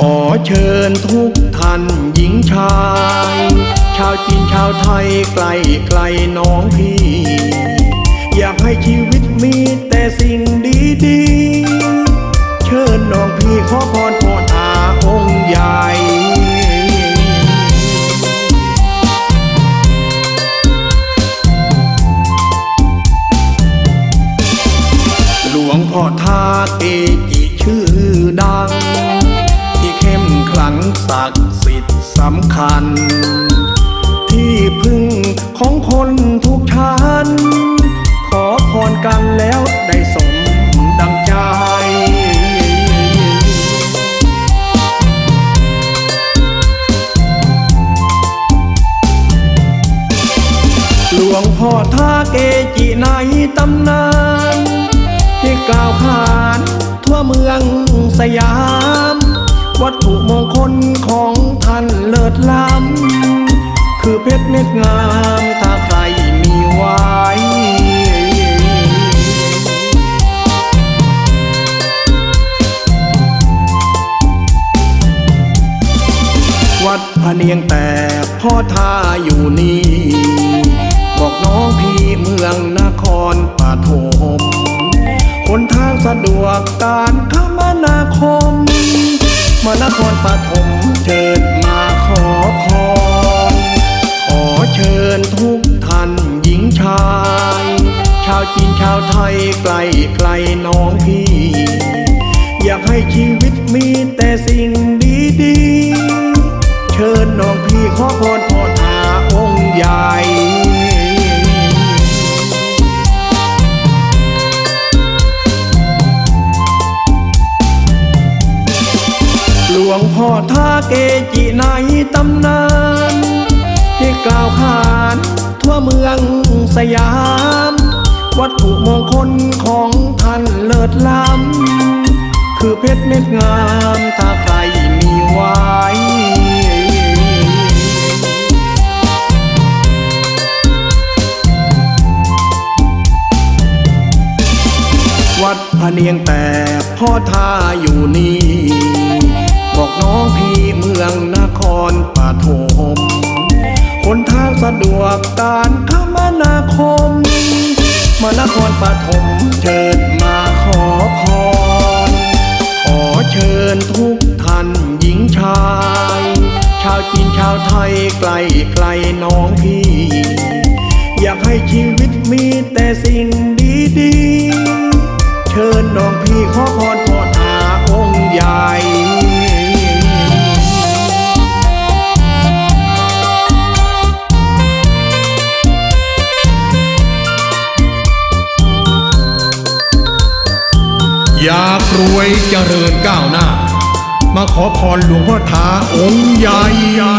ขอเชิญทุกท่านหญิงชาย ชาวจีนชาวไทยไกลไกลน้องพี่ อยากให้ชีวิตมีแต่สิ่งดีๆเชิญน้องพี่ขอพรพ่อทาองค์ใหญ่หลวงพ่อทาเก คัญ ที่พึ่งของคนทุกชั้นขอพรกันแล้วได้สมดังใจหลวงพ่อท่าเกจิในตำนาน ที่กล่าวขานทั่วเมืองสยาม วัตถุมง ดงามถ้าใครมีไว้วัดพะเนียงแต่พ่อท่าอยู่นี่ บอกน้องพี่เมืองนครปฐมคนทางสะดวกการคมนาคมมานครปฐม ชาวจีนชาวไทยไกลไกลน้องพี่ อยากให้ชีวิตมีแต่สิ่งดีๆ เชิญน้องพี่ขอพรพ่อทาองค์ใหญ่หลวงพ่อท่าเกจิในตำนาน ที่กล่าวขานทั่วเมืองสยาม วัตถุมงคลของท่านเลิศล้ำ คือเพชรเม็ดงามถ้าใครมีไว้วัดพะเนียงแต่พ่อท่าอยู่นี่ บอกน้องพี่เมืองนครปฐมคนทางสะดวกการคมนาคมมา นครปฐมเชิญมาขอพร ขอเชิญทุกท่านหญิงชาย ชาวจีนชาวไทยไกลไกลน้องพี่ อยากให้ชีวิตมีแต่สิ่งดีๆ เชิญน้องพี่ขอพร อยากรวยเจริญก้าวหน้า มาขอพรหลวงพ่อทาองค์ใหญ่ใหญ่